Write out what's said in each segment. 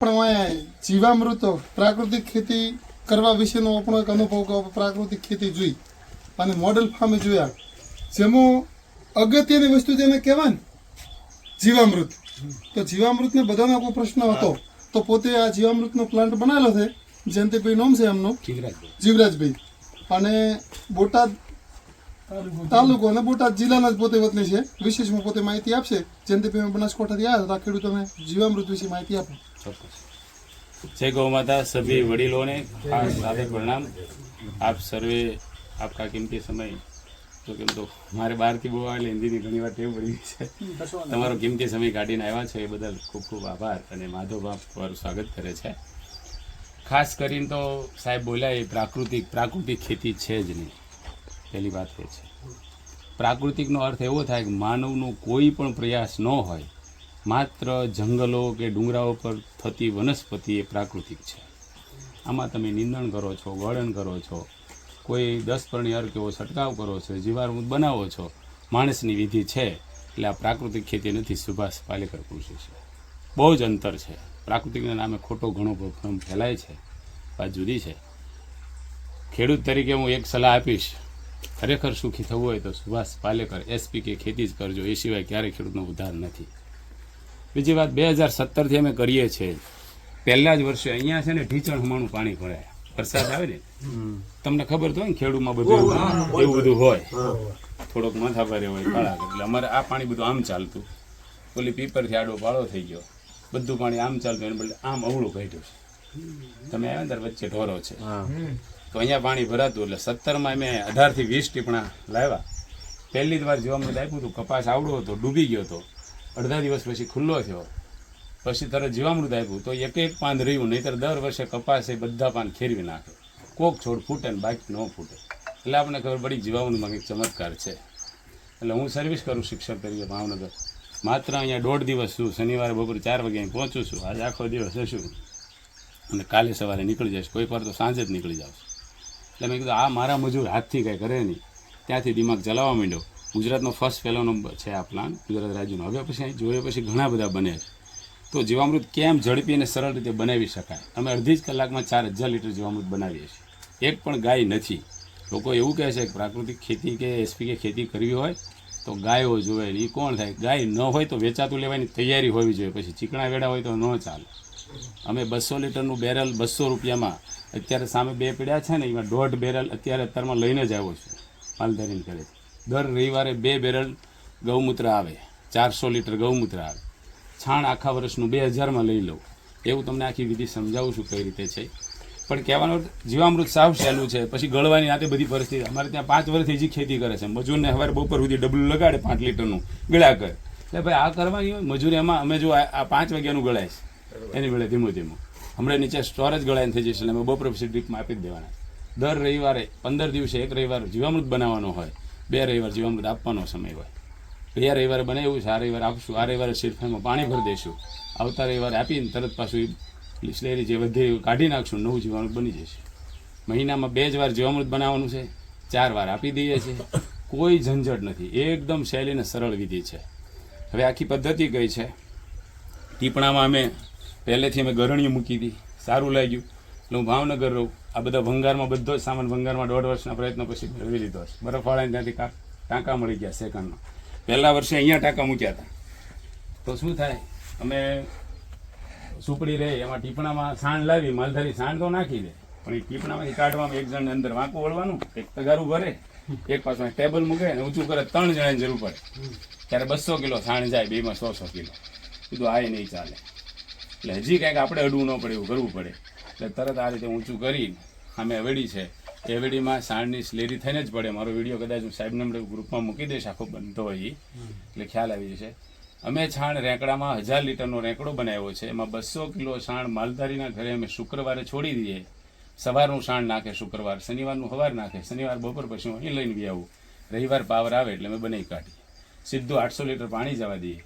અહીંયા જીવામૃત પ્રાકૃતિક ખેતી કરવા વિશેનો આપણો એક અનુભવ પ્રાકૃતિક ખેતી જોઈ. અને મોડેલ ફાર્મે જોયા. જેમાં અગત્યની વસ્તુ જેને કહેવાય ને જીવામૃત. તો જીવામૃતને બધાનો કોઈ પ્રશ્ન હતો તો પોતે આ જીવામૃતનો પ્લાન્ટ બનાવેલો છે જયંતિભાઈ નોમ છે એમનો? જીવરાજભાઈ. અને બોટાદ તાલુકો અને બોટાદ જિલ્લાના જ પોતે વતની છે. વિશેષમાં પોતે માહિતી આપશે. જયંતિભાઈ અમે બનાસકાંઠાથી આવ્યા હતા ખેડૂતોને જીવામૃત વિશે માહિતી આપો. જય ગૌ માતા સભી વડીલોને ખાસ સાથે પ્રણામ. આપ સર્વે આપકા કિંમતી સમય તો કેમ તો મારે બહારથી બહુ આવે હિન્દીની ઘણી વાર ટેવ પડી છે. તમારો કિંમતી સમય કાઢીને આવ્યા છે એ બદલ ખૂબ ખૂબ આભાર અને માધવ બાપ તમારું સ્વાગત કરે છે. ખાસ કરીને તો સાહેબ બોલ્યા એ પ્રાકૃતિક પ્રાકૃતિક ખેતી છે જ નહીં. પહેલી વાત એ છે. પ્રાકૃતિકનો અર્થ એવો થાય કે માનવનો કોઈ પણ પ્રયાસ ન હોય, માત્ર જંગલો કે ડુંગરાઓ પર થતી વનસ્પતિ એ પ્રાકૃતિક છે. આમાં તમે નિંદણ કરો છો, ગળણ કરો છો, કોઈ દસ પરણી અર્ક એવો છંટકાવ કરો છો, જીવામૃત બનાવો છો, માણસની વિધિ છે, એટલે આ પ્રાકૃતિક ખેતી નથી. સુભાષ પાલેકર કૃષિ છે. બહુ જ અંતર છે. પ્રાકૃતિકના નામે ખોટો ઘણો ભ્રમ ફેલાય છે વાત જુદી છે. ખેડૂત તરીકે હું એક સલાહ આપીશ. ખરેખર સુખી થવું હોય તો સુભાષ પાલેકર એસપી કે ખેતી જ કરજો એ સિવાય ક્યારેય ખેડૂતનો ઉદ્ધાર નથી. બીજી વાત બે હજાર સત્તરથી અમે કરીએ છીએ. પહેલા જ વર્ષે અહીંયા છે ને ઢીચણ હમાણું પાણી ભરાય. વરસાદ આવે ને? તમને ખબર તો હોય ને ખેડૂમાં બધું એવું બધું હોય. થોડોક માથા ભારે હોય કળાક એટલે અમારે આ પાણી બધું આમ ચાલતું. ઓલી પીપરથી આડો પાળો થઈ ગયો. બધું પાણી આમ ચાલતું એને બદલે આમ અવળું કાઢ્યું છે. તમે આવ્યા ને વચ્ચે ઢોરો છે. તો અહીંયા પાણી ભરાતું એટલે સત્તરમાં મેં અઢારથી વીસ ટીપણા લાવ્યા. પહેલી જ વાર જીવામૃત આપ્યું હતું, કપાસ આવડો હતો, ડૂબી ગયો હતો. અડધા દિવસ પછી ખુલ્લો થયો. પછી તરત જીવામૃત આપ્યું. તો એક એક પાન રહ્યું, નહીતર દર વર્ષે કપાસ એ બધા પાન ખેરવી નાખે. કોક છોડ ફૂટે ને બાકી ન ફૂટે. એટલે આપણને ખબર પડી જીવામૃતમાં કંઈક ચમત્કાર છે. એટલે હું સર્વિસ કરું શિક્ષક તરીકે ભાવનગર. માત્ર અહીંયા દોઢ દિવસ છું. શનિવારે બપોરે ચાર વાગે અહીં પહોંચું છું. આજે આખો દિવસ હશું. અને કાલે સવારે નીકળી જઈશ. કોઈ વાર તો સાંજે જ નીકળી જાઉં એટલે મેં કીધું, આ મારા મજૂર હાથથી કાંઈ કરે નહીં. ત્યાંથી દિમાગ ચલાવવા માંડ્યો. ગુજરાતનો ફર્સ્ટ પહેલો નંબર છે આ પ્લાન ગુજરાત રાજ્યનો. હવે પછી અહીં જોઈએ પછી ઘણા બધા બને છે. તો જીવામૃત કેમ ઝડપી અને સરળ રીતે બનાવી શકાય? અમે અડધી જ કલાકમાં ચાર હજાર લીટર જીવામૃત બનાવીએ છીએ. એક પણ ગાય નથી. લોકો એવું કહે છે કે પ્રાકૃતિક ખેતી કે એસપી કે ખેતી કરવી હોય તો ગાયો ને એ કોણ થાય? ગાય ન હોય તો વેચાતું લેવાની તૈયારી હોવી જોઈએ. પછી ચીકણા વેડા હોય તો ન ચાલે. અમે બસો લીટરનું બેરલ બસો રૂપિયામાં અત્યારે સામે બે પીડ્યા છે ને, એમાં દોઢ બેરલ અત્યારે અત્યારમાં લઈને જ આવ્યો છું. માલધારીને કરે દર રવિવારે બે બેરલ ગૌમૂત્ર આવે, ચારસો લીટર ગૌમૂત્ર આવે. છાણ આખા વર્ષનું બે હજારમાં લઈ લઉં. એવું તમને આખી વિધિ સમજાવું છું કઈ રીતે છે. પણ કહેવાનો જીવામૃત સાવ સહેલું છે, પછી ગળવાની આતે બધી પરિસ્થિતિ. અમારે ત્યાં પાંચ વર્ષથી જે ખેતી કરે છે. મજૂરને સવારે બપોર સુધી ડબલું લગાડે પાંચ લીટરનું ગળ્યા કરે એટલે ભાઈ આ કરવાની મજૂરી એમાં અમે જો આ પાંચ વાગ્યાનું ગળાય છે. એની વેળે ધીમું ધીમું. હમણાં નીચે સ્ટોરેજ ગળાઈને થઈ જશે, એટલે અમે બપોર પછી ડ્રીપમાં આપી જ દેવાના. દર રવિવારે, પંદર દિવસે એક રવિવાર જીવામૃત બનાવવાનો હોય, બે રવિવાર જીવામૃત આપવાનો સમય હોય. ગયા રવિવારે બનાવ્યું છે, આ રવિવારે આપશું, આ રવિવારે શિરફાઈમાં પાણી ભરી દઈશું. આવતા રવિવારે આપીને તરત પાછું સ્લેરી જે વધે કાઢી નાખશું, નવું જીવામૃત બની જશે. મહિનામાં બે જ વાર જીવામૃત બનાવવાનું છે, ચાર વાર આપી દઈએ છીએ કોઈ ઝંઝટ નથી, એકદમ શૈલીને સરળ વિધિ છે. હવે આખી પદ્ધતિ કઈ છે? ટીપણામાં અમે પહેલેથી અમે ગરણીઓ મૂકી હતી સારું લાગ્યું. એટલે હું ભાવનગર રહું. આ બધા ભંગારમાં, બધો જ સામાન ભંગારમાં દોઢ વર્ષના પ્રયત્નો પછી મેળવી લીધો છે. બરફવાળાને ત્યાંથી ટાંકા મળી ગયા સેકન્ડનો પહેલાં વર્ષે અહીંયા ટાંકા મૂક્યા હતા. તો શું થાય? અમે સુપડી રહે, એમાં ટીપણામાં સાણ લાવી, માલધારી સાણ તો નાખી દે. પણ એ ટીપણામાંથી કાઢવામાં એક જણને અંદર વાંકું વળવાનું, એક તગારું ભરે, એક પાછું ટેબલ મૂકે, અને ઊંચું કરે, ત્રણ જણાની જરૂર પડે. ત્યારે બસો કિલો સાણ જાય, બેમાં સો સો કિલો. કીધું આ નહીં ચાલે. એટલે હજી કંઈક આપણે અડવું ન પડે, એવું કરવું પડે. એટલે તરત આ રીતે ઊંચું કરી અમે અવેડી છે. એ વેડીમાં સાણની સ્લેરી થઈને જ પડે. મારો વીડિયો કદાચ હું સાહેબને નંબર ગ્રુપમાં મૂકી દઈશ, આખો બનતો હોય એટલે ખ્યાલ આવી જશે. અમે છાણ રેંકડામાં હજાર લીટરનો રેંકડો બનાવ્યો છે. એમાં બસો કિલો છાણ માલધારીના ઘરે અમે શુક્રવારે છોડી દઈએ. સવારનું છાણ નાખે શુક્રવાર, શનિવારનું સવાર નાખે. શનિવાર, બપોર પછી હું અહીં લઈને બી આવું. રવિવાર પાવર આવે એટલે અમે બનાવી કાઢીએ. સીધું આઠસો લીટર પાણી જવા દઈએ.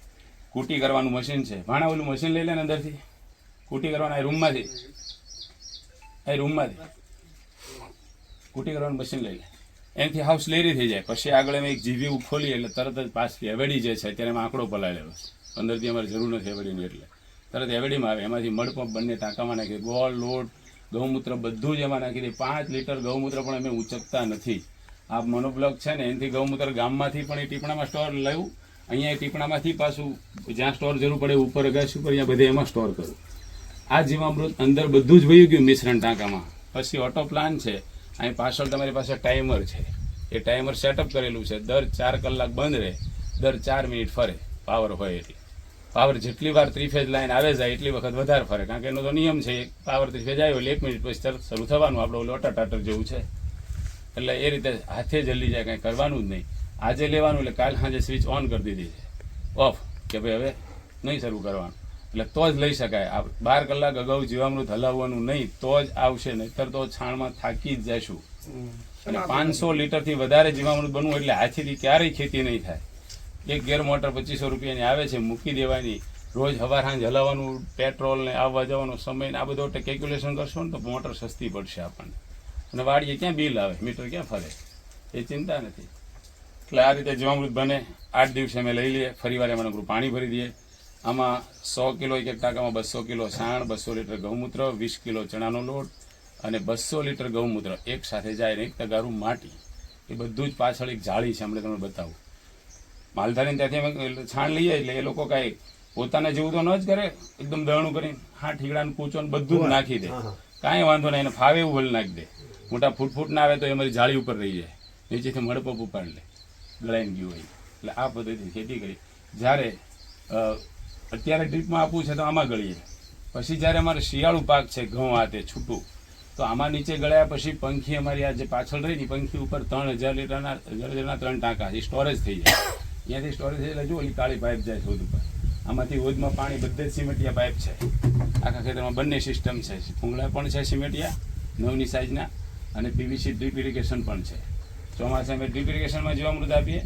કૂટી કરવાનું મશીન છે. ભાણા ઓલું મશીન લઈ લે ને અંદરથી. કૂટી કરવાના એ રૂમમાંથી એ રૂમમાંથી કૂટી કરવાનું મશીન લઈ લે. એનાથી હાઉસ લેરી થઈ જાય. પછી આગળ અમે એક જીવી ખોલીએ એટલે તરત જ પાછી એવેડી જે છે, અત્યારે એમાં આંકડો પલાળેલો લેવો અંદરથી અમારે જરૂર નથી હવેડીની એટલે. તરત એવેડીમાં આવે. એમાંથી મડપંપ બંને ટાંકામાં નાખી ગોળ, લોટ, ગૌમૂત્ર બધું જ એમાં નાખી દે પાંચ લીટર ગૌમૂત્ર પણ અમે ઉચકતા નથી. આ મનોબ્લોક છે ને, એનાથી ગૌમૂત્ર ગામમાંથી પણ એ ટીપણામાં સ્ટોર લેવું અહીંયા ટીપણામાંથી પાછું જ્યાં સ્ટોર જરૂર પડે ઉપર અગાસી ઉપર અહીંયા બધે એમાં સ્ટોર કરું. આ જીવામૃત અંદર બધું જ વયું ગયું મિશ્રણ ટાંકામાં. પછી ઓટો પ્લાન છે. અહીં પાછળ તમારી પાસે ટાઈમર છે. એ ટાઈમર સેટઅપ કરેલું છે. દર ચાર કલાક બંધ રહે. દર ચાર મિનિટ ફરે. પાવર હોય એટલે. પાવર જેટલી વાર ત્રિફેજ લાઈન આવે જાય, એટલી વખત વધારે ફરે. કારણ કે એનો તો નિયમ છે પાવર ત્રિફેજ આવ્યો એટલે એક મિનિટ પછી તરત શરૂ થવાનું. આપણે ઓલું ટાટર જેવું છે. એટલે એ રીતે હાથે જલ્દી જાય, કાંઈ કરવાનું જ નહીં. આજે લેવાનું એટલે કાલ સાંજે સ્વિચ ઓન કરી દીધી છે. ઓફ કે ભાઈ હવે નહીં શરૂ કરવાનું. એટલે તો જ લઈ શકાય. આ બાર કલાક અગાઉ જીવામૃત હલાવવાનું નહીં તો જ આવશે નહીતર તો છાણમાં થાકી જ જશું. અને પાંચસો લીટરથી વધારે જીવામૃત બનવું એટલે હાથીથી ક્યારેય ખેતી નહીં થાય. એક ગેર મોટર પચીસો રૂપિયાની આવે છે મૂકી દેવાની. રોજ હવાર સાંજ હલાવવાનું પેટ્રોલ ને આવવા જવાનો સમય ને આ બધો કેલ્ક્યુલેશન કરશો ને તો મોટર સસ્તી પડશે આપણને. અને વાડીએ ક્યાં બિલ આવે? મીટર ક્યાં ફરે? એ ચિંતા નથી. એટલે આ રીતે જીવામૃત બને આઠ દિવસે અમે લઈ લઈએ ફરી વાર એમાં નકરું પાણી ભરી દઈએ. આમાં સો કિલો એક એક ટાંકામાં બસો કિલો છાણ બસો લીટર ગૌમૂત્ર વીસ કિલો ચણાનો લોટ અને બસો લીટર ગૌમૂત્ર એક સાથે જાય ને એક તગારું માટી. એ બધું જ પાછળ એક જાળી છે હમણાં તમને બતાવું. માલધારીને ત્યાંથી અમે છાણ લઈએ એટલે એ લોકો કાંઈ પોતાને જેવું તો ન જ કરે એકદમ દહણું કરીને હા ઠીકડાનું કૂચો ને બધું જ નાખી દે. કાંઈ વાંધો નહીં એને ફાવે એવું ભલે નાખી દે. મોટા ફૂટ ફૂટ ના આવે તો એ મારી જાળી ઉપર રહી જાય. નીચેથી મડપપ ઉપાડી લે. ગળાઈને ગયું હોય. એટલે આ પદ્ધતિ ખેતી કરી. જ્યારે અત્યારે ડ્રીપમાં આપવું છે તો આમાં ગળીએ. પછી જ્યારે અમારે શિયાળુ પાક છે, ઘઉં આ તે છૂટું, તો આમાં નીચે ગળ્યા પછી પંખી અમારી આ જે પાછળ રહી ને, પંખી ઉપર ત્રણ હજાર લીટરના હજાર લીટરના ત્રણ ટાંકા એ સ્ટોરેજ થઈ જાય. અહીંયાથી સ્ટોરેજ થઈ એટલે જો એ કાળી પાઇપ જાય છે ઉપર. આમાંથી હોદમાં પાણી બધે જ સિમેટિયા પાઇપ છે. આખા ખેતરમાં બંને સિસ્ટમ છે. ફૂંગળા પણ છે સિમેટિયા, નવની સાઇઝના અને પીવીસી ડ્રીપ ઇરિગેશન પણ છે. ચોમાસા અમે ડ્રીપ ઇરિગેશનમાં જીવામૃત આપીએ.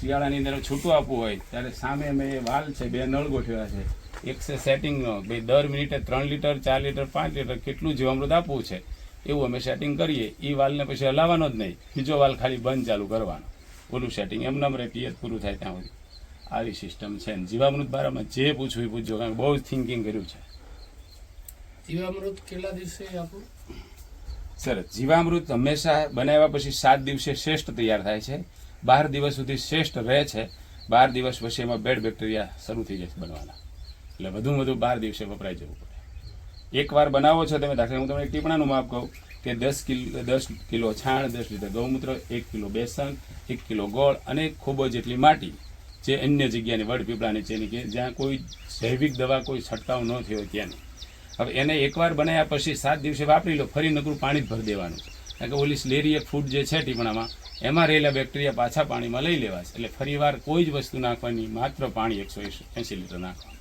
શિયાળાની અંદર છૂટું આપવું હોય, ત્યારે સામે એ વાલ છે, બે નળ ગોઠવ્યા છે. એક છે સેટિંગનો ભાઈ દર મિનિટે ત્રણ લીટર, ચાર લીટર, પાંચ લીટર કેટલું જીવામૃત આપવું છે, એવું અમે સેટિંગ કરીએ. એ વાલને પછી હલાવવાનો જ નહીં, બીજો વાલ ખાલી બંધ ચાલુ કરવાનો. ઓલું સેટિંગ એમ નમ રહે પિયત પૂરું થાય ત્યાં સુધી. આવી સિસ્ટમ છે. ને જીવામૃત બારામાં જે પૂછવું એ પૂછજો, કારણ કે બહુ જ થિંકિંગ કર્યું છે. જીવામૃત કેટલા દિવસે આપું? સરસ. જીવામૃત હંમેશા બનાવ્યા પછી સાત દિવસે શ્રેષ્ઠ તૈયાર થાય છે. બાર દિવસ સુધી શ્રેષ્ઠ રહે છે. બાર દિવસ પછી એમાં બેડ બેક્ટેરિયા શરૂ થઈ જશે બનવાના. એટલે વધુ વધુ બાર દિવસે વપરાઈ જવું પડે. એકવાર બનાવો છો તમે દાખલા, હું તમને ટીપણાનું માપ કહું કે દસ કિલો દસ કિલો છાણ, દસ લીટર ગૌમૂત્ર, એક કિલો બેસન એક કિલો ગોળ અને ખૂબ જ એટલી માટી જે અન્ય જગ્યાની વડપીપળાની છે. કે જ્યાં કોઈ જૈવિક દવા, કોઈ છંટકાવ ન થયો ત્યાંની હવે એને એકવાર બનાવ્યા પછી સાત દિવસે વાપરી લો, ફરી નકરું પાણી જ ભરી દેવાનું કારણ કે ઓલી સ્લેરી એક ફૂડ જે છે ટીપણામાં, એમાં રહેલા બેક્ટેરિયા પાછા પાણીમાં લઈ લેવા છે. એટલે ફરીવાર કોઈ જ વસ્તુ નાખવાની, માત્ર પાણી એકસો એંસી લીટર નાખવાનું.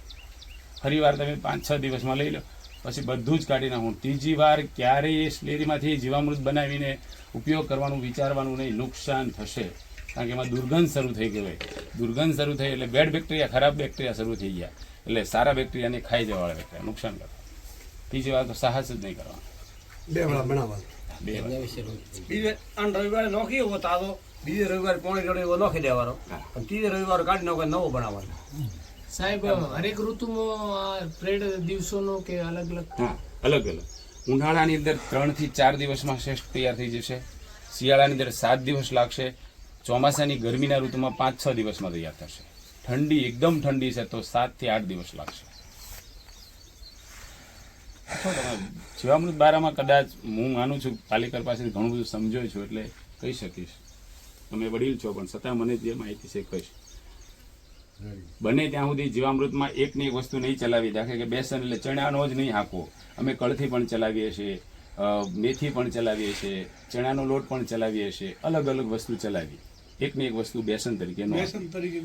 ફરીવાર તમે પાંચ છ દિવસમાં લઈ લો, પછી બધું જ કાઢી નાખવું ત્રીજી વાર ક્યારેય એ સ્લેરીમાંથી જીવામૃત બનાવીને ઉપયોગ કરવાનું, વિચારવાનું નહીં, નુકસાન થશે. કારણ કે એમાં દુર્ગંધ શરૂ થઈ ગઈ. હોય દુર્ગંધ શરૂ થઈ એટલે બેડ બેક્ટેરિયા ખરાબ બેક્ટેરિયા શરૂ થઈ ગયા. એટલે સારા બેક્ટેરિયાને ખાઈ જવાવાળા બેક્ટેરિયા નુકસાન કરે ત્રીજી વાર તો સાહસ જ નહીં કરવાનો. બે વેળા બનાવવાનું બે બીજે અને રવિવારે નોખી એવો તાજો બીજે રવિવારે પોણી જોડે એવો નોખી દેવાનો. અને ત્રીજે રવિવારે કાઢી નાખો નવો બનાવવાનો સાહેબ હરેક ઋતુમાં પ્રેડ દિવસોનો કે અલગ અલગ? હા અલગ અલગ. ઉનાળાની અંદર ત્રણથી ચાર દિવસમાં શ્રેષ્ઠ તૈયાર થઈ જશે. શિયાળાની અંદર સાત દિવસ લાગશે. ચોમાસાની ગરમીના ઋતુમાં પાંચ છ દિવસમાં તૈયાર થશે. ઠંડી એકદમ ઠંડી છે તો સાતથી આઠ દિવસ લાગશે. જીવામૃત બારામાં કદાચ હું માનું છું પાલિકર પાસેથી ઘણું બધું સમજો છું એટલે કહી શકીશ. તમે વડીલ છો પણ છતાં મને જે માહિતી છે કહીશ. બને ત્યાં સુધી જીવામૃતમાં એકની એક વસ્તુ નહીં ચલાવી દાખલે કે બેસન એટલે ચણાનો જ નહીં હાંકવો. અમે કળથી પણ ચલાવીએ છીએ મેથી પણ ચલાવીએ છીએ ચણાનો લોટ પણ ચલાવીએ છીએ અલગ અલગ વસ્તુ ચલાવી. એકની એક વસ્તુ બેસન તરીકે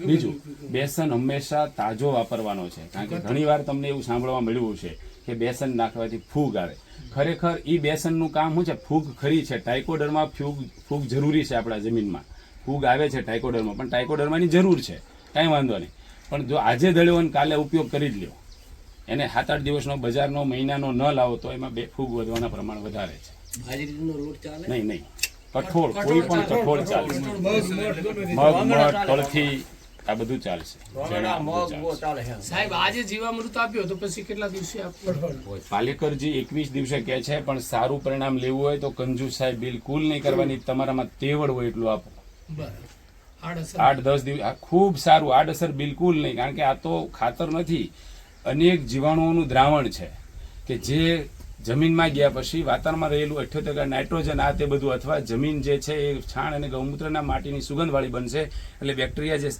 બીજું બેસન હંમેશા તાજો વાપરવાનો છે કારણ કે ઘણીવાર તમને એવું સાંભળવા મળ્યું છે કે બેસન નાખવાથી ફૂગ આવે. ખરેખર એ બેસનનું કામ શું છે? ફૂગ ખરી છે. ટાઇકોડરમાં ફૂગ ફૂગ જરૂરી છે આપણા જમીનમાં. ફૂગ આવે છે ટાઇકોડરમાં પણ ટાઇકોડરમાની જરૂર છે. કાંઈ વાંધો નહીં. પણ જો આજે દળ્યો અને કાલે ઉપયોગ કરી જ લ્યો. એને સાત આઠ દિવસનો બજારનો મહિનાનો ન લાવો તો એમાં બે ફૂગ વધવાના પ્રમાણ વધારે છે. નહીં નહીં. કઠોળ કોઈ પણ કઠોળ ચાલે. મગ મઠ કળથી આ બધું ચાલશે. સાહેબ આજે જીવામૃત આપ્યો તો પછી કેટલા દિવસે આપવું પાલેકરજી એકવીસ દિવસે કહે છે પણ સારું પરિણામ લેવું હોય તો કંજુ સાહેબ બિલકુલ નહીં કરવાની. તમારામાં તેવડ હોય એટલું આપો. બરાબર. આઠ દસ દિવસ આ ખૂબ સારું આડઅસર બિલકુલ નહીં. કારણ કે આ તો ખાતર નથી. અનેક જીવાણુઓનું દ્રાવણ છે કે જે જમીનમાં ગયા પછી વાતાવરણમાં રહેલું અઠ્યોતેર ટકા નાઇટ્રોજન, આ તે બધું, અથવા જમીન જે છે એ છાણ અને ગૌમૂત્રના માટીની સુગંધવાળી બનશે, એટલે બેક્ટેરિયા જે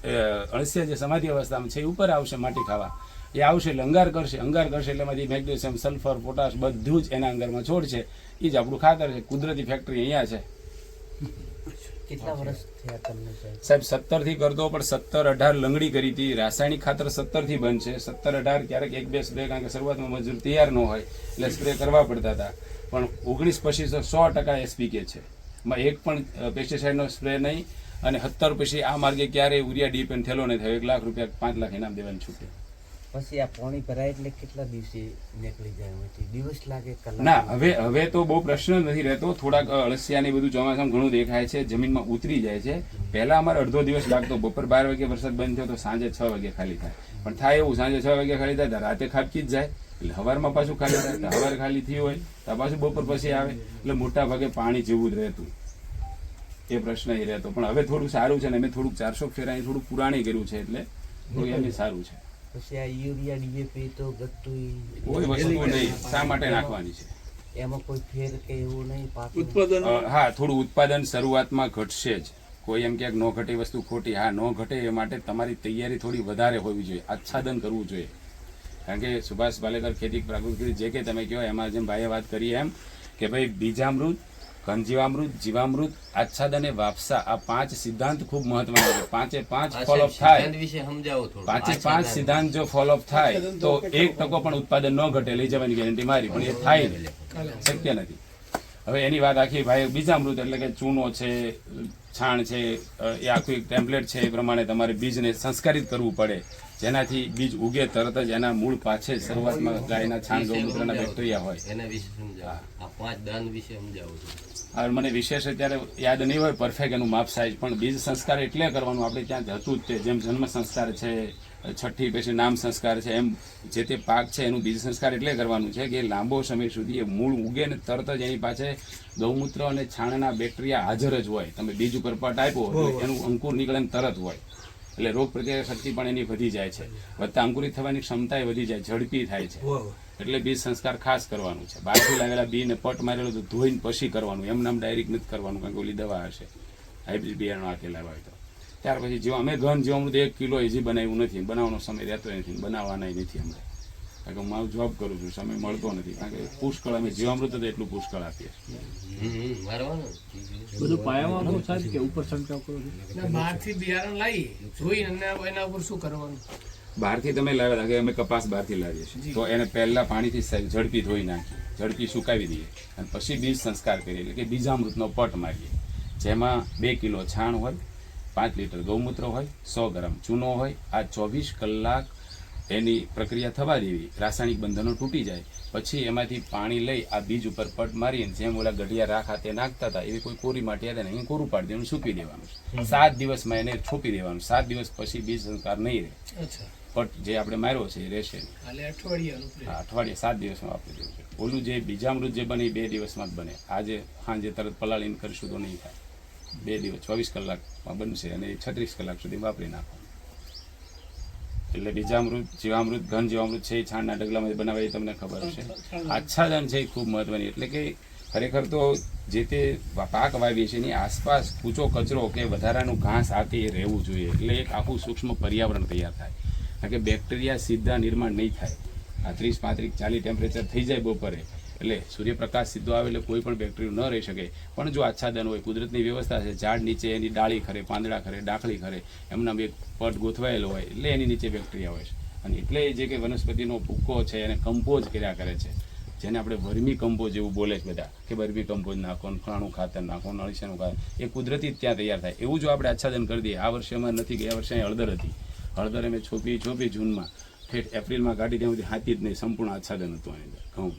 અળસિયા જે સમાધિ અવસ્થામાં છે એ ઉપર આવશે માટી ખાવા. એ આવશે એટલે અંગાર કરશે અંગાર કરશે એટલે એમાંથી મેગ્નેશિયમ, સલ્ફર, પોટાશ બધું જ એના અંગારમાં છોડશે. એ જ આપણું ખાતર છે, કુદરતી ફેક્ટરી અહીંયા છે. કેટલા વર્ષ થયા તમને સાહેબ? સત્તરથી કરતો પણ સત્તર અઢાર લંગડી કરી હતી. રાસાયણિક ખાતર સત્તરથી છે. સત્તર અઢાર ક્યારેક એક બે સ્પ્રે કારણ કે શરૂઆતમાં મજૂર તૈયાર ન હોય એટલે સ્પ્રે કરવા પડતા હતા. પણ ઓગણીસ પછી સો ટકા એસપીકે છે. એમાં એક પણ પેસ્ટિસાઇડનો સ્પ્રે નહીં અને સત્તર પછી આ માર્ગે ક્યારેય ઉરિયા ડીપેન થયેલો નહીં થયો. એક લાખ રૂપિયા પાંચ લાખ ઇનામ દેવાની છૂટી. પછી આ પાણી ભરાય એટલે કેટલા દિવસે નીકળી જાય દિવસ લાગે કલાક ના હવે હવે તો બહુ પ્રશ્ન નથી રહેતો. થોડાક અળસિયા ને બધું ચોમાસામાં ઘણું દેખાય છે. જમીનમાં ઉતરી જાય છે. પહેલા અમારે અડધો દિવસ લાગતો. બપોર બાર વાગે વરસાદ બંધ થયો તો સાંજે છ વાગે ખાલી થાય. પણ થાય એવું સાંજે છ વાગે ખાલી થાય રાતે ખાબકી જ જાય. એટલે હવારમાં પાછું ખાલી થાય હવાર ખાલી થયું હોય. તો પાછું બપોર પછી આવે. એટલે મોટા ભાગે પાણી જેવું જ રહેતું. એ પ્રશ્ન એ રહેતો. પણ હવે થોડું સારું છે ને અમે થોડુંક ચારસો ફેરા થોડું પુરાણી કર્યું છે એટલે થોડું સારું છે. પછી આ યુરિયા ડીએપી તો ગતું કોઈ વસ્તુ નહીં. શા માટે નાખવાની છે? એમાં કોઈ ફેર કે એવું નહીં ઉત્પાદન? હા થોડું ઉત્પાદન શરૂઆતમાં ઘટશે જ. કોઈ એમ ક્યાંક ન ઘટે વસ્તુ ખોટી. હા ન ઘટે એ માટે તમારી તૈયારી થોડી વધારે હોવી જોઈએ. આચ્છાદન કરવું જોઈએ. કારણ કે સુભાષ પાલેકર ખેતી પ્રાકૃતિક જે કે તમે કહો એમાં જેમ ભાઈએ વાત કરી એમ કે ભાઈ બીજામૃત ઘનજીવામૃત જીવામૃત આચ્છાદન અને વાપસા આ પાંચ સિદ્ધાંત ખૂબ મહત્વના છે. પાંચે પાંચ ફોલોઅપ થાય. વિશે સમજાવો પાંચે પાંચ સિદ્ધાંત જો ફોલોઅપ થાય તો એક ટકો પણ ઉત્પાદન ન ઘટે લઈ જવાની ગેરંટી મારી પણ એ થાય નહીં શક્ય નથી. હવે એની વાત આખી ભાઈ બીજામૃત એટલે કે ચૂનો છે છાણ છે એ આખું એક ટેમ્પલેટ છે એ પ્રમાણે તમારે બીજને સંસ્કારિત કરવું પડે. જેનાથી બીજ ઉગે તરત જ એના મૂળ પાછે શરૂઆતમાં ગાયના છાણ ગૌમૂત્રના બેક્ટેરિયા હોય. એના વિશે સમજાવો. આ પાંચ દાન વિશે સમજાવો હવે મને વિશેષ અત્યારે યાદ નહીં હોય પરફેક્ટ એનું માપ સાઈઝ પણ બીજ સંસ્કાર એટલે કરવાનું આપણે ત્યાં જ હતું જ તે. જેમ જન્મ સંસ્કાર છે છઠ્ઠી પછી નામ સંસ્કાર છે એમ જે તે પાક છે એનું બીજ સંસ્કાર એટલે કરવાનું છે કે લાંબો સમય સુધી એ મૂળ ઉગે ને તરત જ એની પાસે ગૌમૂત્ર અને છાણના બેક્ટેરિયા હાજર જ હોય. તમે બીજ ઉપર પટ આપ્યો તો એનું અંકુર નીકળે ને તરત હોય. એટલે રોગ પ્રતિકારક શક્તિ પણ એની વધી જાય છે. વધતા અંકુરિત થવાની ક્ષમતા વધી જાય ઝડપી થાય છે. એટલે બી સંસ્કાર ખાસ કરવાનું છે. બહારથી લાવેલા બીને પટ મારેલો તો ધોઈને પછી કરવાનું. એમ નામ ડાયરેક્ટ નથી કરવાનું કારણ કે ઓલી દવા હશે. હાઇબ્રિડ બિયારણ આખેલા હોય તો. ત્યાર પછી જેવા અમે ઘન જીવામૃત એક કિલો હજી બનાવ્યું નથી. બનાવવાનો સમય રહેતો નથી. બનાવવાના નથી અમને. કારણ કે હું મારું જોબ કરું છું સમય મળતો નથી. કારણ કે પુષ્કળ અમે જીવામૃત જ એટલું પુષ્કળ આપીએ બધું પાયામાં સાહેબ કે ઉપર છંટકાવ કરો બહારથી બિયારણ લાવી જોઈને એના ઉપર શું કરવાનું? બહારથી તમે લાવ્યા કે અમે કપાસ બહારથી લાવીએ છીએ. તો એને પહેલાં પાણીથી ઝડપી ધોઈ નાખીએ ઝડપી સુકાવી દઈએ. અને પછી બીજ સંસ્કાર કરીએ. એટલે કે બીજામૃતનો પટ મારીએ. જેમાં બે કિલો છાણ હોય પાંચ લીટર ગૌમૂત્ર હોય સો ગ્રામ ચૂનો હોય આ ચોવીસ કલાક એની પ્રક્રિયા થવા દેવી. રાસાયણિક બંધનો તૂટી જાય. પછી એમાંથી પાણી લઈ આ બીજ ઉપર પટ મારીને જેમ ઓલા ગઢિયા રાખ હાથે નાખતા હતા એવી કોઈ કોરી માટી હતા ને અહીં કોરું પાડી દેવાનું સૂકી દેવાનું. સાત દિવસમાં એને છોપી દેવાનું. સાત દિવસ પછી બીજ સંસ્કાર નહીં રહે. પટ જે આપણે માર્યો છે એ રહેશે. આ અઠવાડિયે સાત દિવસમાં આપી દેવું છે. ઓલું જે બીજામૃત જે બને એ બે દિવસમાં જ બને. આજે સાંજે તરત પલાળીને કરશું તો નહીં થાય. બે દિવસ ચોવીસ કલાકમાં બનશે અને છત્રીસ કલાક સુધી વાપરી નાખવાનું. એટલે બીજામૃત જીવામૃત ઘન જીવામૃત છે એ છાણના ડગલામાંથી બનાવે એ તમને ખબર હશે. આચ્છાદન છે એ ખૂબ મહત્વની. એટલે કે ખરેખર તો જે તે પાક વાવીએ છીએ એની આસપાસ કૂચો કચરો કે વધારાનું ઘાસ આ તે એ રહેવું જોઈએ. એટલે એક આખું સૂક્ષ્મ પર્યાવરણ તૈયાર થાય. કારણ કે બેક્ટેરિયા સીધા નિર્માણ નહીં થાય. આ ત્રીસ, પાંત્રીસ, ચાલીસ ટેમ્પરેચર થઈ જાય બપોરે. એટલે સૂર્યપ્રકાશ સીધો આવે એટલે કોઈ પણ બેક્ટેરિયું ન રહી શકે. પણ જો આચ્છાદન હોય, કુદરતની વ્યવસ્થા છે, ઝાડ નીચે એની ડાળી ખરે, પાંદડા ખરે ડાકળી ખરે, એમના એક પટ ગોઠવાયેલો હોય, એટલે એની નીચે બેક્ટેરિયા હોય છે. અને એટલે જે કે વનસ્પતિનો ભૂકો છે, એને કમ્પોઝ કર્યા કરે છે. જેને આપણે વર્મી કમ્પોઝ એવું બોલે છે બધા, કે વર્મી કમ્પોઝ નાખો ફલાણું ખાતર નાખો અળસિયાનું ખાતર. એ કુદરતી જ ત્યાં તૈયાર થાય. એવું જો આપણે આચ્છાદન કરી દઈએ, આ વર્ષે અમારે નથી ગયા વર્ષે હળદર હતી. હળદર અમે છોપી છોપી જૂનમાં. ઠેઠ એપ્રિલમાં કાઢી ત્યાં સુધી હાથી જ નહીં. સંપૂર્ણ આચ્છાદન હતું આની અંદર ઘઉં.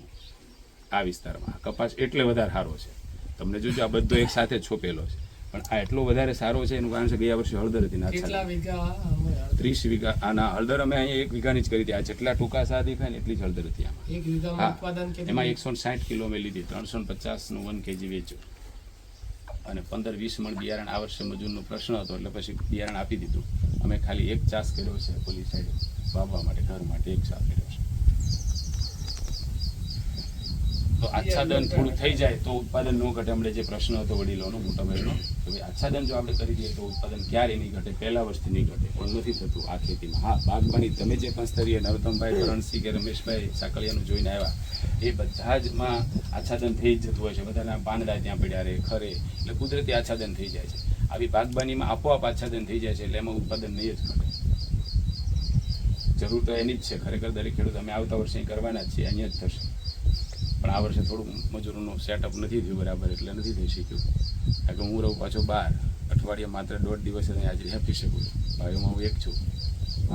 આ વિસ્તારમાં. કપાસ એટલે વધારે સારો છે. તમને જોજો આ બધો એક સાથે છોપેલો છે. પણ આ એટલો વધારે સારો છે એનું કારણ છે ગયા વર્ષે હળદર હતી ના વીઘા ત્રીસ વીઘા. આના હળદર અમે અહીંયા એક વીઘાની જ કરી હતી. આ જેટલા ટૂંકા સા દેખાય ને એટલી જ હળદર હતી આમાં. એમાં એકસો સાઠ કિલો મેં લીધી. ત્રણસો પચાસનું વન કેજી વેચ્યું. અને પંદર, વીસ મણ બિયારણ આ વર્ષે મજૂરનો પ્રશ્ન હતો, એટલે પછી બિયારણ આપી દીધું. અમે ખાલી એક ચાસ કર્યો છે પોલીસ સાઈડ વાવવા માટે, ઘર માટે એક ચાસ કર્યો છે. તો આચ્છાદન થોડું થઈ જાય તો ઉત્પાદન ન ઘટે. હમણાં જે પ્રશ્ન હતો વડીલોનો મોટા ભાઈનો કે ભાઈ આચ્છાદન જો આપણે કરી દઈએ તો ઉત્પાદન ક્યારે નહીં ઘટે? પહેલા વર્ષથી નહીં ઘટે. પણ નથી થતું આ ખેતીમાં. હા, બાગબાની તમે જે પણ સ્તરીય નરોત્તમભાઈ કરણસિંહ કે રમેશભાઈ સાકળિયાનું જોઈને આવ્યા, એ બધા જ માં આચ્છાદન થઈ જ જતું હોય છે. બધાના પાંદડા ત્યાં પડ્યા રહે, ખરે. એટલે કુદરતી આચ્છાદન થઈ જાય છે. આવી બાગબાનીમાં આપોઆપ આચ્છાદન થઈ જાય છે, એટલે એમાં ઉત્પાદન નહીં જ ઘટે. જરૂર તો એની જ છે. ખરેખર દરેક ખેડૂત અમે આવતા વર્ષે કરવાના જ છીએ. અહીંયા જ થશે. પણ આ વર્ષે થોડું મજૂરોનું સેટઅપ નથી થયું બરાબર એટલે નથી થઈ શક્યું. કારણ કે હું રહું પાછો બહાર અઠવાડિયે માત્ર દોઢ દિવસે અહીં હાજરી આપી શકું. છું ભાઈઓમાં હું એક છું.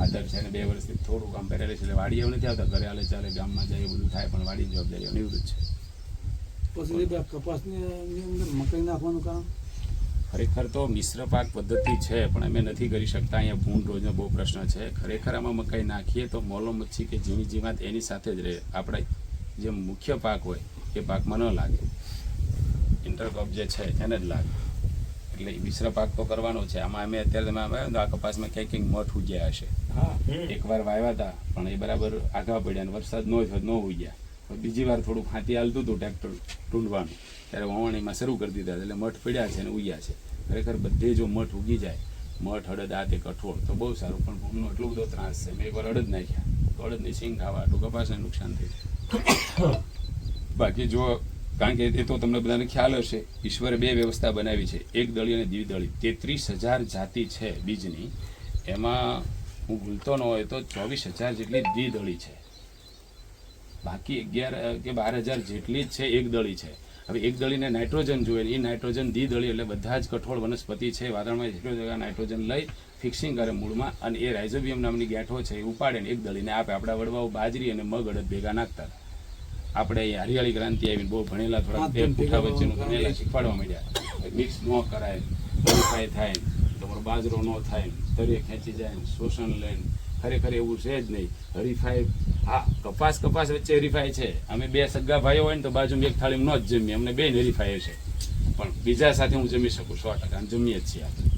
આદર છે અને બે વર્ષથી થોડું કામ પહેરેલી છે એટલે વાડી એવું નથી આવતા. ઘરે હાલે ચાલે ગામમાં જાય એ બધું થાય પણ વાડી જવાબદારી નિવૃત્ત છે. પછી કપાસની અંદર મકાઈ નાખવાનું કારણ? ખરેખર તો મિશ્ર પાક પદ્ધતિ છે પણ અમે નથી કરી શકતા. અહીંયા ભૂંડ રોજનો બહુ પ્રશ્ન છે. ખરેખર આમાં મકાઈ નાખીએ તો મોલો મચ્છી કે ઝીણી જીવાત એની સાથે જ રહે. આપણે જે મુખ્ય પાક હોય એ પાકમાં ન લાગે. ઇન્ટરક્રોપ જે છે એને જ લાગે. એટલે મિશ્ર પાક તો કરવાનો છે. આમાં અમે અત્યારે તમે આવ્યા તો આ કપાસમાં ક્યાંક ક્યાંક મઠ ઉગ્યા હશે. એકવાર વાવ્યા હતા પણ એ બરાબર આઘા પડ્યા અને વરસાદ ન થયો ન ઉગ્યા પણ બીજી વાર થોડું ફાંતી હાલતું હતું ટ્રેક્ટર ટૂંડવાનું. ત્યારે વાવણીમાં શરૂ કરી દીધા એટલે મઠ પડ્યા છે અને ઉગ્યા છે. ખરેખર બધે જો મઠ ઉગી જાય મઠ અડદ આ તે કઠોળ તો બહુ સારું. પણ ભૂમનો એટલો બધો ત્રાસ છે. મેં એકવાર અડદ નાખ્યા. તો અડદની સિંગ ખાવા તો કપાસને નુકસાન થઈ જાય. બાકી જો, કારણ કે એ તો તમને બધાને ખ્યાલ હશે, ઈશ્વરે બે વ્યવસ્થા બનાવી છે. એક દળી અને દ્વિદળી તેત્રીસ હજાર જાતિ છે બીજની. એમાં હું ભૂલતો ન હોય તો ચોવીસ હજાર જેટલી દ્વિદળી છે. બાકી અગિયાર કે બાર હજાર જેટલી જ છે એક દળી છે. હવે એક દળીને નાઇટ્રોજન જોઈએ એ નાઇટ્રોજન દ્વિદળી એટલે બધા જ કઠોળ વનસ્પતિ છે. વાતાવરણમાં જેટલો જગ્યા નાઇટ્રોજન લઈ ફિક્સિંગ કરે મૂળમાં અને એ રાઇઝોબિયમ નામની ગેંઠો છે એ ઉપાડે ને એક દળીને આપે. આપણા વડવાઓ બાજરી અને મગ અડદ ભેગા નાખતા. આપણે એ હરિયાળી ક્રાંતિ આવીને બહુ ભણેલા થોડા બે પૂઠા વચ્ચેનું ભણેલા શીખવાડવા માંડ્યા. મિક્સ ન કરાય વેરીફાઈ થાય તમારો બાજરો ન થાય તરીએ ખેંચી જાય શોષણ લઈને ખરેખર એવું છે જ નહીં. હરીફાઈ હા કપાસ કપાસ વચ્ચે હરીફાઈ છે. અમે બે સગા ભાઈઓ હોય ને તો બાજુમાં એક થાળીમાં ન જ જમીએ. અમને બે હરીફાઈ છે પણ બીજા સાથે હું જમી શકું સો ટકા અને જમીએ જ છીએ આપણે.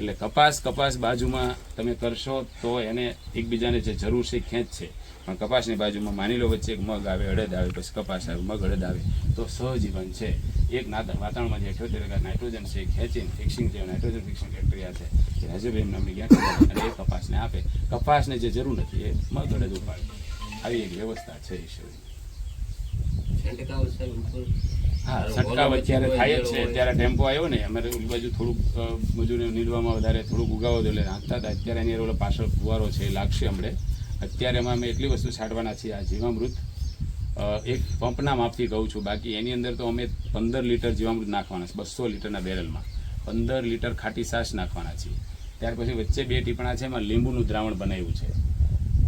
એટલે કપાસ કપાસ બાજુમાં તમે કરશો તો એને એકબીજાને જે જરૂર છે ખેંચ ખેંચશે પણ કપાસની બાજુમાં માની લો વચ્ચે એક મગ આવે, અડદ આવે, પછી કપાસ આવે, મગ, અડદ આવે, તો સહજીવન છે. એક વાતાવરણમાં જે અઠ્યોતેર ટકા નાઇટ્રોજન છે ખેંચીને ફિક્સિંગ છે નાઇટ્રોજન ફિક્સિંગ બેક્ટેરિયા છે. એ રાઇઝોબિયમ નામની ગાંઠ અને એ કપાસને આપે. કપાસને જે જરૂર નથી, એ મગ, અડદ ઉપાડે. આવી એક વ્યવસ્થા છે ઈશ્વરની. છંટકાવ અત્યારે થાય જ છે ત્યારે ટેમ્પો આવ્યો ને અમારે ઓલી બાજુ થોડુંક મજૂરને મજૂરી નીંદવામાં વધારે થોડુંક ઉગાવો એટલે નાખતા હતા. અત્યારે એની ઓલો પાછળ ફુવારો છે એ લાગશે હમણે અત્યારે એમાં અમે એટલી વસ્તુ છાંટવાના છીએ આ જીવામૃત. એક પંપના માપથી કહું છું બાકી એની અંદર તો અમે પંદર લીટર જીવામૃત નાખવાના છે બસો લીટરના બેરલમાં. પંદર લીટર ખાટી છાશ નાખવાના છીએ. ત્યાર પછી વચ્ચે બે ટીપણા છે એમાં લીંબુનું દ્રાવણ બનાવ્યું છે.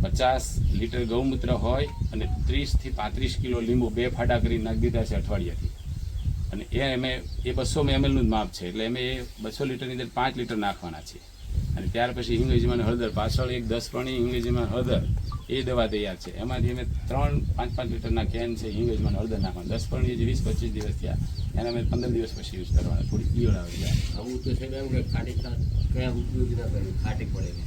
પચાસ લીટર ગૌમૂત્ર હોય અને ત્રીસથી પાંત્રીસ કિલો લીંબુ બે ફાટા કરી નાખી દીધા છે અઠવાડિયાથી. અને એ અમે એ બસો એમએલનું જ માપ છે. એટલે અમે એ બસો લીટરની અંદર પાંચ લીટર નાખવાના છે. અને ત્યાર પછી હિંગળીજીમાં હળદર પાછળ એક દસ પાણી હિંગળીજીમાં હળદર એ દવા તૈયાર છે. એમાંથી અમે ત્રણ પાંચ પાંચ લીટરના કેન છે હિંગળીજીમાં હળદર નાખવાના. દસ પ્રણી જે વીસ પચીસ દિવસ થયા. એને અમે પંદર દિવસ પછી યુઝ કરવાના. થોડી ઈયળ આવે ગયા અમુક તો સાહેબ એમ કે ખાટી કયા ઉપયોગ ના કરવી ખાટી પડેલી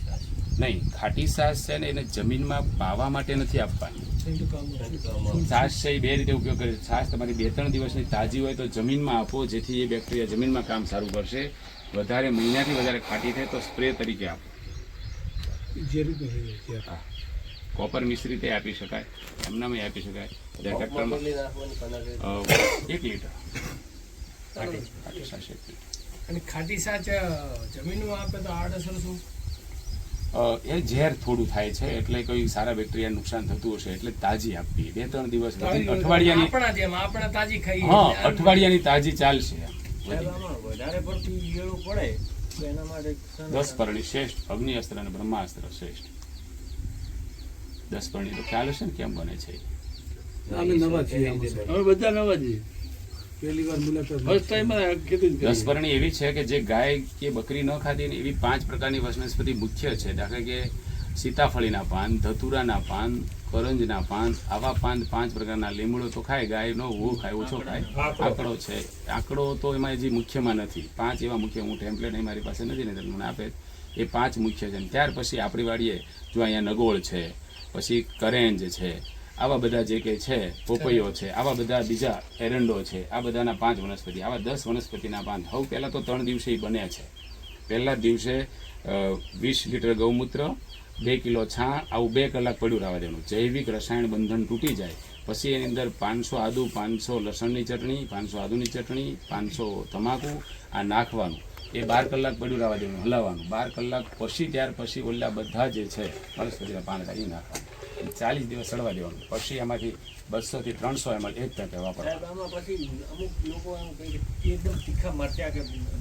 નહીં ખાટી સાસ છે ને એને જમીનમાં પાવા માટે નથી આપવાની. છાશ છે એ બે રીતે ઉપયોગ કરે છાશ તમારી બે ત્રણ દિવસની તાજી હોય તો જમીનમાં આપો જેથી એ બેક્ટેરિયા જમીનમાં કામ સારું કરશે. વધારે મહિનાથી વધારે ખાટી થાય તો સ્પ્રે તરીકે આપો. કોપર મિશ્રિત આપી શકાય. એમનામાં આપી શકાય. એક લીટર. ખાટી ખાટી છાશ એક લીટર. અને ખાટી સાચ જમીનમાં આપે તો આડઅસર શું? અ, એ ઝેર થોડું થાય છે એટલે કોઈ સારા બેક્ટેરિયા નુકસાન થતું હશે એટલે તાજી આપવી. બે ત્રણ દિવસ અઠવાડિયાની હા અઠવાડિયાની તાજી ચાલશે. એમ. સાહેબ આમાં વધારે પડતી પડે તો એના માટે દસ પરણી શ્રેષ્ઠ અગ્નિ અસ્ત્ર અને બ્રહ્માસ્ત્ર શ્રેષ્ઠ. દસ પરણી તો ખ્યાલ હશે ને કેમ બને છે અમે નવા છીએ અમે બધા નવા છીએ. દસપરણી એવી છે કે જે ગાય કે બકરી ન ખાધી ને એવી પાંચ પ્રકારની વનસ્પતિ મુખ્ય છે. દાખલા કે સીતાફળીના પાન ધતુરાના પાન કરંજના પાન આવા પાન પાંચ પ્રકારના લીમડો તો ખાય ગાય નો હું ખાય ઓછો ખાય. આંકડો. છે. આંકડો તો એમાં હજી મુખ્યમાં નથી. પાંચ એવા મુખ્ય હું ટેમ્પલેટ અહીં મારી પાસે નથી ને મને આપે. એ પાંચ મુખ્ય છે. અને ત્યાર પછી આપણી વાડીએ જો અહીંયા નગોળ છે પછી કરેંજ છે આવા બધા જે કે છે પોપૈયો છે આવા બધા બીજા એરંડો છે આ બધાના પાંચ વનસ્પતિ આવા દસ વનસ્પતિના પાન હવે પહેલાં તો ત્રણ દિવસે બન્યા બને છે. પહેલા દિવસે વીસ લીટર ગૌમૂત્ર બે કિલો છાણ આવું બે કલાક પડ્યું રહેવા દેવાનું. જૈવિક રસાયણ બંધન તૂટી જાય. પછી એની અંદર પાંચસો આદુ પાંચસો લસણની ચટણી પાંચસો આદુની ચટણી પાંચસો તમાકુ આ નાખવાનું. એ બાર કલાક પડ્યું રહેવા દેવાનું હલાવવાનું. બાર કલાક પછી ત્યાર પછી ઓલા બધા જે છે વનસ્પતિના પાન કાઢી નાખવાનું. ચાલીસ દિવસ સડવા દેવાનું. પછી એમાંથી બસો થી ત્રણસો એમ એક ટકે વાપરવાનું.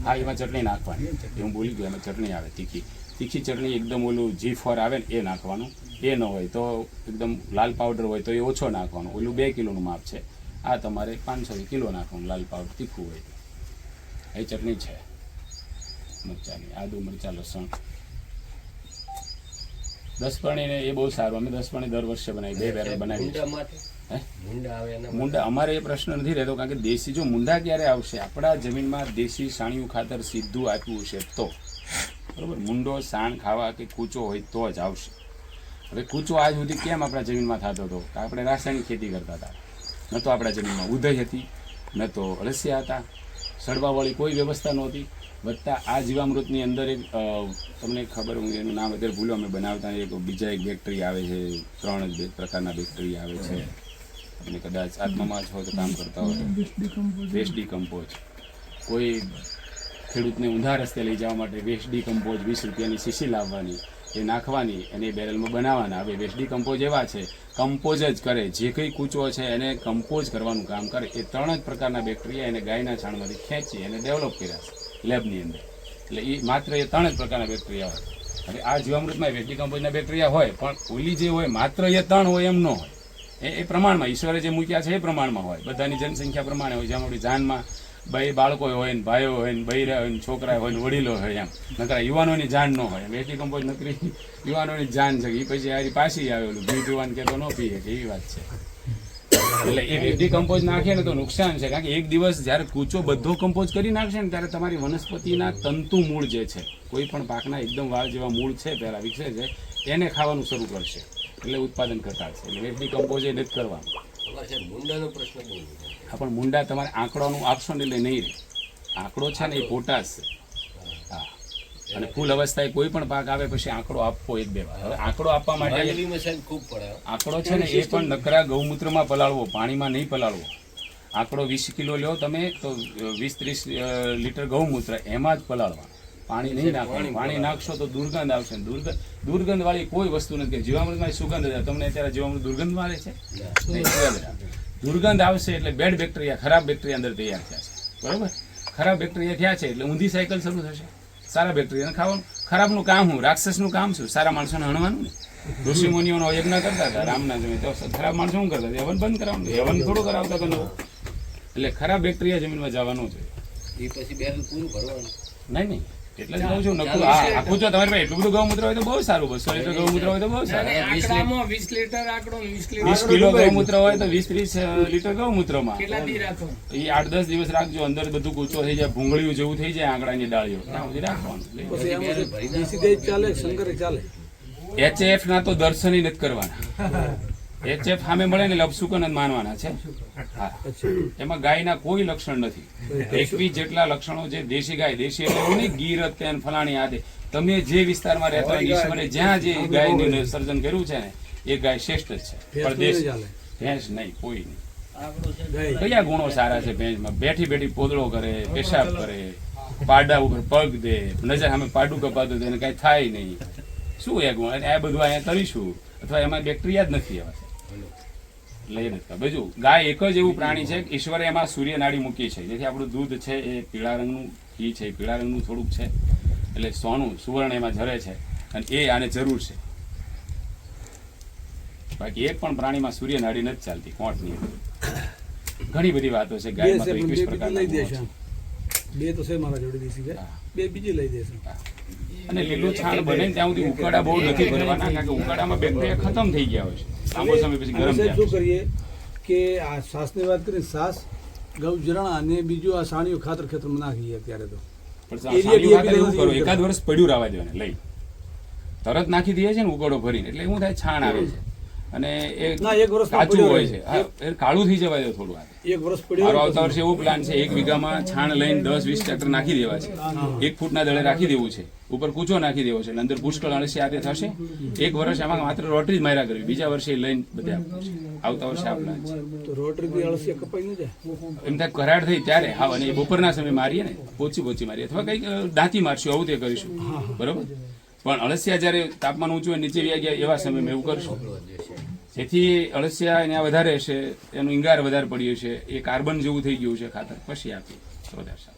હા એમાં ચટણી નાખવાની. એ હું બોલી ગયો એમાં ચટણી આવે તીખી. તીખી ચટણી એકદમ ઓલું જી ફોર આવે ને એ નાખવાનું. એ ન હોય તો એકદમ લાલ પાવડર હોય તો એ ઓછો નાખવાનો. ઓલું બે કિલોનું માપ છે. આ તમારે પાંચસો કિલો નાખવાનું લાલ પાવડર તીખું હોય એ ચટણી છે. મરચાની આદુ મરચા લસણ. દસ પાણીને એ બહુ સારું. અમે દસપાણી દર વર્ષે બનાવી બે બેરલ બનાવી મુંડા અમારે એ પ્રશ્ન નથી રહેતો કારણ કે દેશી જો મુંડા ક્યારે આવશે? આપણા જમીનમાં દેશી સાણિયું ખાતર સીધું આપ્યું છે તો. બરોબર? મુંડો સાણ ખાવા કે કૂચો હોય તો જ આવશે. હવે કૂચો આજ સુધી કેમ આપણા જમીનમાં થતો હતો? કે આપણે રાસાયણિક ખેતી કરતા હતા. ન તો આપણા જમીનમાં ઉદય હતી ન તો અળસિયા હતા. સડવાવાળી કોઈ વ્યવસ્થા નહોતી. વત્તા આ જીવામૃતની અંદર એક તમને ખબર હું એનું નામ અત્યારે ભૂલો અમે બનાવતા એક બીજા એક બેક્ટેરિયા આવે છે, ત્રણ જ પ્રકારના બેક્ટેરિયા આવે છે. અને કદાચ આત્મામાં છો તો કામ કરતા હોય. વેસ્ટ ડીકમ્પોઝ કોઈ ખેડૂતને ઊંધા રસ્તે લઈ જવા માટે વેસ્ટ ડીકમ્પોઝ વીસ રૂપિયાની શીશી લાવવાની, એ નાખવાની અને એ બેરલમાં બનાવવાના. હવે વેસ્ટ ડીકમ્પોઝ એવા છે કમ્પોઝ જ કરે. જે કંઈ કૂચો છે એને કમ્પોઝ કરવાનું કામ કરે. એ ત્રણ જ પ્રકારના બેક્ટેરિયા એને ગાયના છાણમાંથી ખેંચી અને ડેવલપ કર્યા છે. લેબની અંદર. એટલે એ માત્ર એ ત્રણ જ પ્રકારના બેક્ટેરિયા હોય. હવે આ જીવામૃતમાં વેટી ડીકમ્પોઝના બેક્ટેરિયા હોય, પણ ઓલી જે હોય, માત્ર એ ત્રણ હોય એમ ન હોય. એ એ પ્રમાણમાં, ઈશ્વરે જે મૂક્યા છે એ પ્રમાણમાં હોય. બધાની જનસંખ્યા પ્રમાણે હોય. જેમ આપણી જાનમાં બે બાળકો હોય ને ભાઈઓ હોય ને બૈરા હોય ને છોકરા હોય ને વડીલો હોય એમ. નકરા યુવાનોની જાન ન હોય. વેટી કમ્પોઝ નકરી યુવાનોની જાન છે. એ પછી આરી પાછી આવેલું ઘી પીવાનું કે તો ન પીએ એવી વાત છે. એટલે એ વેટી કમ્પોઝ નાખે ને તો નુકસાન છે. કારણ કે એક દિવસ જ્યારે કૂચો બધો કમ્પોઝ કરી નાખશે ને ત્યારે તમારી વનસ્પતિના તંતુ મૂળ જે છે કોઈ પણ પાકના એકદમ વાળ જેવા મૂળ છે પહેલાં વિકસે છે એને ખાવાનું શરૂ કરશે. એટલે ઉત્પાદન ઘટાડશે. એટલે વેટી કમ્પોઝ એ નથી કરવાનું. મુંડાનો પ્રશ્ન હા પણ મુંડા તમારે આંકડાનું આપશો ને એટલે નહીં રહે આંકડો છે ને એ પોટાશ છે. અને ફૂલ અવસ્થાએ કોઈ પણ પાક આવે પછી આંકડો આપવો એક બે વાર હવે આંકડો આપવા માટે ખૂબ પડે. આંકડો છે ને એ પણ નકરા ગૌમૂત્રમાં પલાળવો પાણીમાં નહીં પલાળવો. આંકડો વીસ કિલો લ્યો તમે તો વીસ ત્રીસ લીટર ગૌમૂત્ર એમાં જ પલાળવા. પાણી નહીં નાખવાનું. પાણી નાખશો તો દુર્ગંધ આવશે દુર્ગંધ દુર્ગંધ વાળી કોઈ વસ્તુ નથી. જીવામૃતમાં સુગંધ હતા તમને અત્યારે જીવામૃત દુર્ગંધ મારે છે. દુર્ગંધ આવશે એટલે બેડ બેક્ટેરિયા ખરાબ બેક્ટેરિયા અંદર તૈયાર થયા છે. બરાબર? ખરાબ બેક્ટેરિયા થયા છે એટલે ઊંધી સાયકલ શરૂ થશે. સારા બેક્ટેરિયાને ખાવાનું ખરાબનું કામ હું રાક્ષસનું કામ શું સારા માણસોને હણવાનું ને. ઋષિ મુનિઓનો યજ્ઞ કરતા હતા રામના જમીન તો ખરાબ માણસો શું કરતા હેવન બંધ કરાવવાનું. હવન થોડું કરાવતા હતા એટલે ખરાબ બેક્ટેરિયા જમીનમાં જવાનું છે. એ પછી બેન પૂરું ભરવાનું. નહીં નહીં. એટલે જ કહું છું નકરું આખું જો તમારી પાસે એટલું બધું ગૌમૂત્ર હોય તો બહુ સારું બસો લીટર ગૌમૂત્ર હોય તો બહુ સારું. વીસ લીટર આંકડો ને વીસ કિલો ગૌમૂત્ર હોય તો વીસ ત્રીસ લીટર ગૌમૂત્રમાં કેટલા દી રાખો? એ આઠ દસ દિવસ રાખજો અંદર બધું કૂચો થઈ જાય ભૂંગળીઓ જેવું થઈ જાય આંકડાની ડાળીઓ. રાખવાનું. ચાલે ભરી એચએફ ના તો દર્શન નથી કરવાના. એચએફ સામે મળે ને લપસુકન જ માનવાના છે. એમાં ગાયના કોઈ લક્ષણ નથી. એકવીસ જેટલા લક્ષણો છે દેશી ગાય દેશી એટલે એવું નહીં ગીર અત્યાર ફલાણી આદે. તમે જે વિસ્તારમાં રહેતા હોય ઈશ્વરે જ્યાં જે ગાયનું સર્જન કર્યું છે ને એ ગાય શ્રેષ્ઠ જ છે. પણ દેશ ભેંસ નહીં કોઈ નહીં. કયા ગુણો સારા છે ભેંસમાં? બેઠી બેઠી પોદળો કરે પેશાબ કરે પાડા ઉપર પગ દે નજર સામે પાડું કપાતું દે એને કાંઈ થાય નહીં. શું એ ગુણ? આ બધું અહીંયા કરીશું અથવા એમાં બેક્ટેરિયા જ નથી એવા એ નથી બીજું ગાય એક જ એવું પ્રાણી છે કે ઈશ્વરે એમાં સૂર્ય નાડી મૂકી છે. જેથી આપણું દૂધ છે એ પીળા રંગનું ઘી છે પીળા રંગનું થોડુંક છે. એટલે સોનું સુવર્ણ એમાં ઝરે છે. અને એ આને જરૂર છે. બાકી એક પણ પ્રાણીમાં સૂર્ય નાડી નથી ચાલતી કોંટની ઘણી બધી વાતો છે ગાયમાં તો એકવીસ પ્રકારના લઈ બે તો છે મારા જોડે દેશી ગાય. બે બીજી લઈ દેશે અને લીલું છાણ બને ત્યાં સુધી ઉકાળા બહુ નથી ભરવાના કારણ કે ઉકાળામાં બેક્ટેરિયા ખતમ થઈ ગયા હોય છે. લાંબો સમય પછી ગરમ સાહેબ શું કરીએ કે આ શ્વાસની વાત કરીએ શ્વાસ ગૌ જરણા અને બીજું આ સાણીઓ ખાતર ખેતરમાં નાખીએ અત્યારે તો. એકાદ વર્ષ પડ્યું રાવા દેવાને લઈ. તરત નાખી દઈએ છે ને ઉકળો ભરીને એટલે એવું થાય છાણ આવે છે. અને એ કાચું હોય છે. એ કાળું થઈ જવાય દો થોડું આ. એક વર્ષ મારો આવતા વર્ષે એવો પ્લાન છે એક વીઘામાં છાણ લઈને દસ વીસ ટ્રેક્ટર નાખી દેવા છે. એક ફૂટના દળે રાખી દેવું છે. ઉપર કૂચો નાખી દેવો છે. અને અંદર પુષ્કળ અળસી આતે થશે. એક વર્ષ આમાં માત્ર રોટરી જ માર્યા કરવી. બીજા વર્ષે લઈને બધે આપવું છે. આવતા વર્ષે આ પ્લાન છે. રોટરી થી કપાઈ ન જાય? એમ થાય કરાડ થઈ ત્યારે. હા અને બપોરના સમય મારીએ ને પોચી પોચી મારીએ. અથવા કંઈક દાંતી મારશું આવું તે કરીશું. બરોબર? પણ અળસિયા જ્યારે તાપમાન ઊંચું હોય નીચે વ્યા ગયા એવા સમયમાં એવું કરશું. જેથી અળસિયા એના વધારે છે, એનું ઈંગાર વધારે પડ્યું છે, એ કાર્બન જેવું થઈ ગયું છે ખાતર. પછી આપીએ.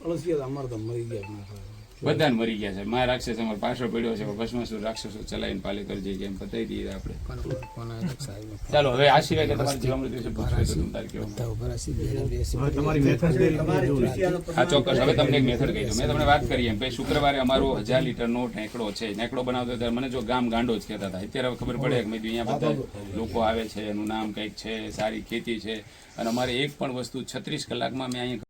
અળસિયા અમારે તો મરી ગયા બધાને મરી ગયા છે. મા રાક્ષસ અમારો પાછળ પડ્યો છે ભસ્માસુર રાક્ષસો ચલાવીને પાલેકર કરજે એમ બતાવી દઈએ આપણે. ચાલો હવે આ સિવાય કે તમારે જીવામૃત વિશે. હા ચોક્કસ. હવે તમને એક મેથડ કહી દઉં. મેં તમને વાત કરી એમ. ભાઈ શુક્રવારે અમારો હજાર લીટરનો ટેંકડો છે. નેકડો બનાવતો ત્યારે મને જો ગામ ગાંડો જ કહેતા હતા. અત્યારે હવે ખબર પડે કે મેં અહીંયા બધા લોકો આવે છે એનું નામ કંઈક છે સારી ખેતી છે. અને અમારે એક પણ વસ્તુ છત્રીસ કલાકમાં મેં અહીંયા